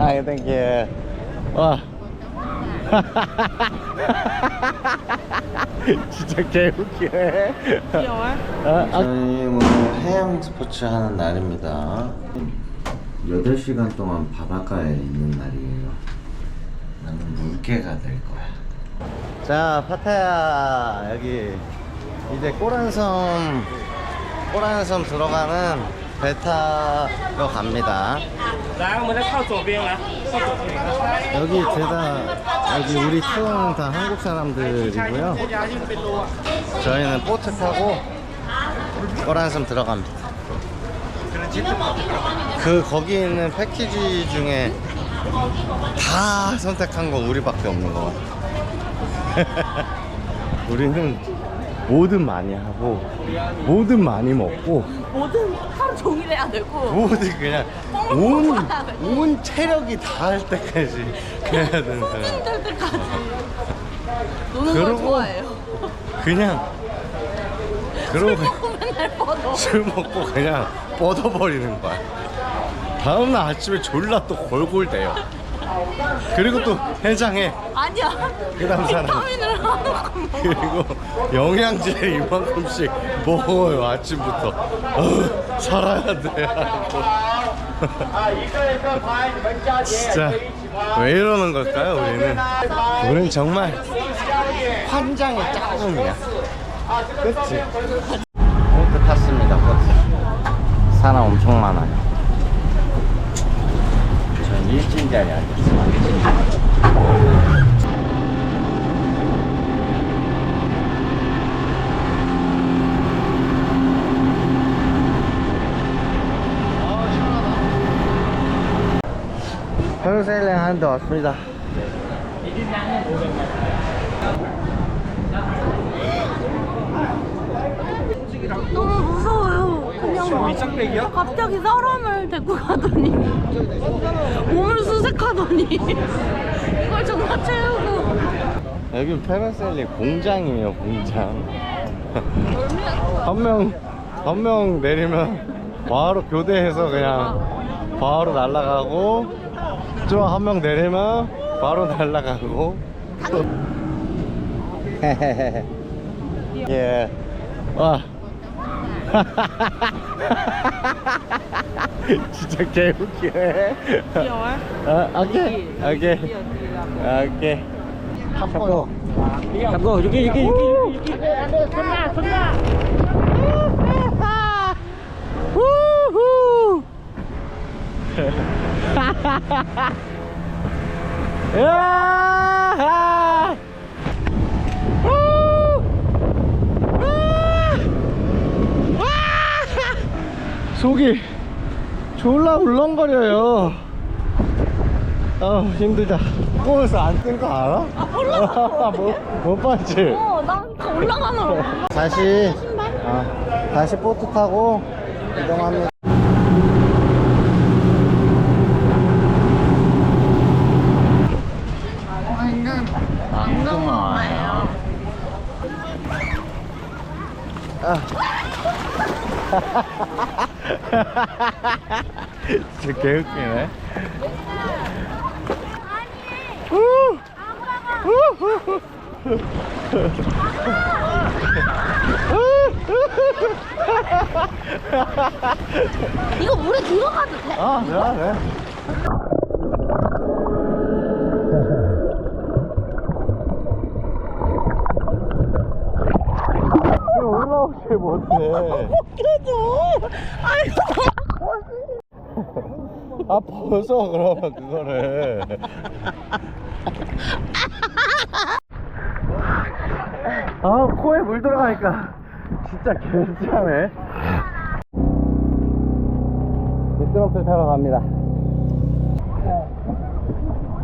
I think yeah. 와. 진짜 개웃기네. 귀여워요? 아, 저희 오늘 해양 스포츠 하는 날입니다. 8시간 동안 바닷가에 있는 날이에요. 나는 물개가 될 거야. 자, 파타야 여기 이제 꼬란섬 꼬란섬 들어가는 배 타러 갑니다. 여기 제다 여기 우리 총 다 한국 사람들이고요. 저희는 보트 타고 꼬란섬 들어갑니다. 그 거기 있는 패키지 중에 다 선택한 거 우리밖에 없는 거 같아. 우리는 뭐든 많이 하고 뭐든 많이 먹고 뭐든 하루 종일 해야 되고 뭐든 그냥 온, 온 체력이 닿을 때까지 그래야 되는 거야. 힘들 때까지 노는 걸 그러고- 좋아해요 그냥 그러고 맨날 뻗어 술 먹고 그냥 뻗어버리는 거야. 다음날 아침에 졸라 또 골골대요. 그리고 또 해장해. 아니야 그 다음 사람. 비타민을 먹어 그리고 영양제 이만큼씩 먹어요 아침부터. 어, 살아야 돼. 하고. 진짜 왜 이러는 걸까요 우리는? 우리는 정말 환장의 짝꿍이야. 그치? 보트 탔습니다 보트. 사람 엄청 많아요. 전 일진 자리 앉았어요. 페르셀랭 하는데 왔습니다. 너무 무서워요 그냥 막 갑자기 사람을 데리고 가더니 수색하더니 이걸 정말 채우고 여기 페르셀리 공장이에요 공장. 한명한명 내리면 바로 교대해서 그냥 바로 날아가고 좀한명 내리면 바로 날아가고. 예. 와. 진짜 개웃기네. 귀여워요? 아, 오케이. 오케이. 오케이. 잡고. 잡고. 여기, 여기, 여기, 여기. 우후. 으아! 우! 우! 와! 속이 졸라 울렁거려요. 아 힘들다. 꼬에서 안 뜬 거 알아? 아 몰라. 못, 못 봤지? 어난 올라가는 거 다시 아, 다시 보트 타고 이동합니다. 완전 완전 많아요 진짜 개웃기네. 우! 이거 물에 들어가도 돼? 아, 그래, 그래. 올라오지 못해. 껴줘 아이고 아, 벗어, 그러면 그거를. 아, 코에 물 들어가니까 진짜 괜찮네. 미끄럼틀 타러 갑니다.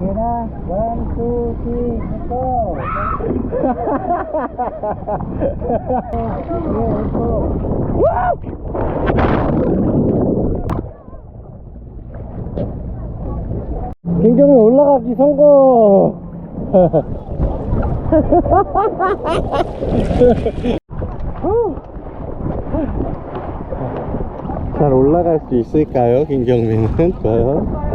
계단, 원, 투, 쓰리, 포. 김경민 올라가기 성공! 잘 올라갈 수 있을까요, 김경민은? 과연?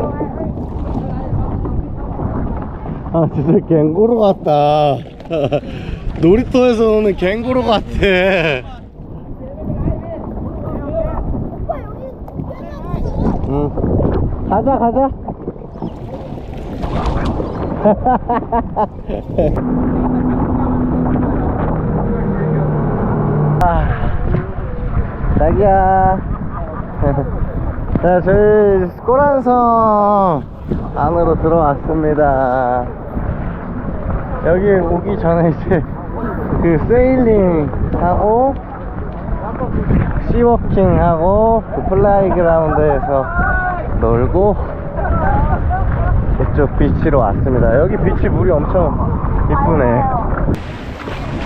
아 진짜 갱고로 같다. 놀이터에서 노는 갱고로 같아. 응. 가자 가자. 아, 자기야. 자 저희 꼬란성 안으로 들어왔습니다. 여기 오기 전에 이제 그 세일링 하고 시워킹 하고 그 플라이 그라운드에서 놀고 이쪽 비치로 왔습니다. 여기 비치 물이 엄청 이쁘네.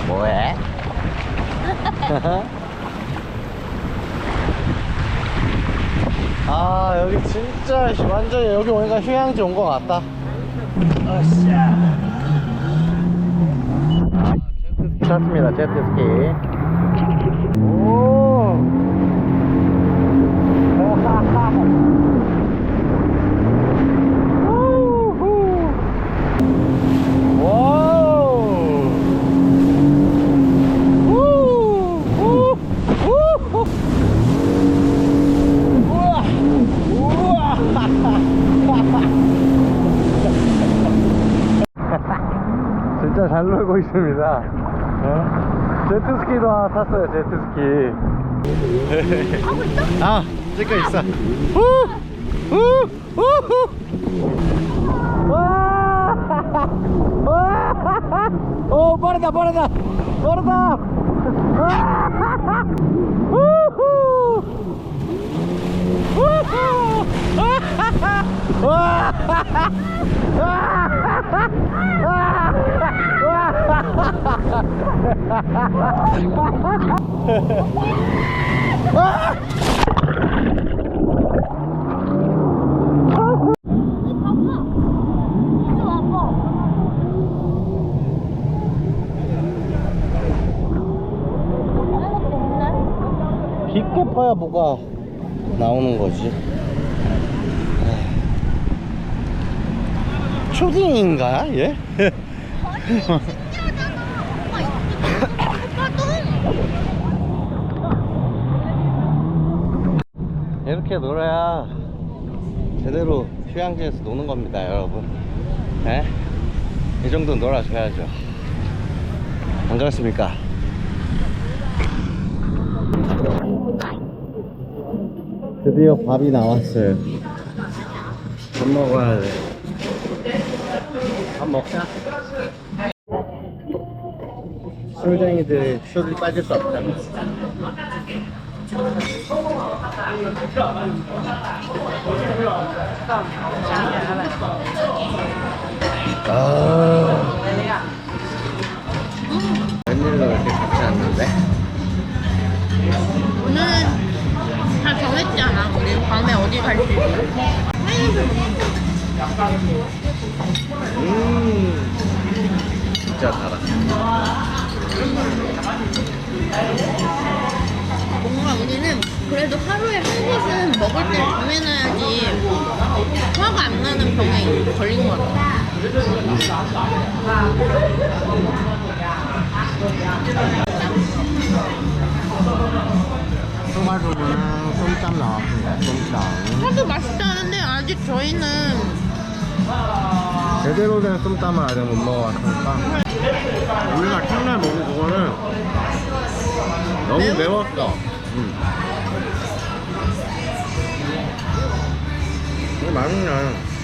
뭐해? 아 여기 진짜 완전 여기 오니까 휴양지 온 것 같다. 아 제트스키. 탔습니다. 제트스키 오 우후. 와우 우, 우, 우후. 우와! 진짜 잘 놀고 있습니다. 어? 제트스키도 하나 탔어요, 제트스키. 아, 찍고 있어. 후! 후! 후후! 와! 와! 오, 빠르다, 빠르다! 빠르다! 와! 후후! 깊게 파야 뭐가 나오는 거지. 초딩인가 얘? 이렇게 놀아야 제대로 휴양지에서 노는 겁니다, 여러분. 네? 이 정도 놀아줘야죠. 안 그렇습니까? 드디어 밥이 나왔어요. 밥 먹어야 돼. 밥 먹자. 술쟁이들 술이 빠질 수 없다. 아. 웬일로 이렇게 좋지 않는데? 오늘은 다 정했잖아. 우리 밤에 어디 갈지. 음, 진짜 달아. 우리는 그래도 하루에 한 곳은 먹을 때 정해놔야지 화가 안 나는 병에 걸린 것 같아. 소가루랑 쏨땀 나왔습니다. 쏨땀. 하도 맛있다는데 아직 저희는 제대로 된 쏨땀을 아직 못 먹어봤으니까. 우리가 첫날 먹은 그거는 너무 매웠어. 음. 이거 맛있네.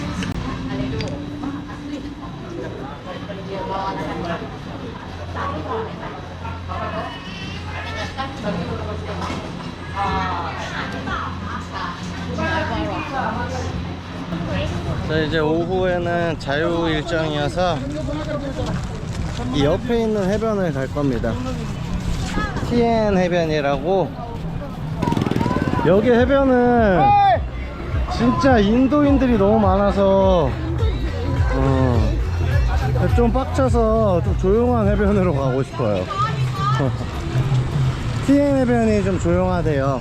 자 이제 오후에는 자유 일정이어서 이 옆에 있는 해변을 갈 겁니다. TN 해변이라고 여기 해변은 진짜 인도인들이 너무 많아서 어, 좀 빡쳐서 좀 조용한 해변으로 가고 싶어요. TN 해변이 좀 조용하대요.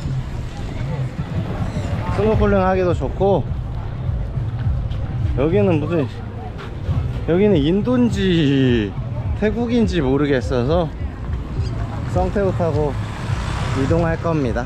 스노클링 하기도 좋고 여기는 무슨 여기는 인도인지 태국인지 모르겠어서 썽태우 타고 이동할 겁니다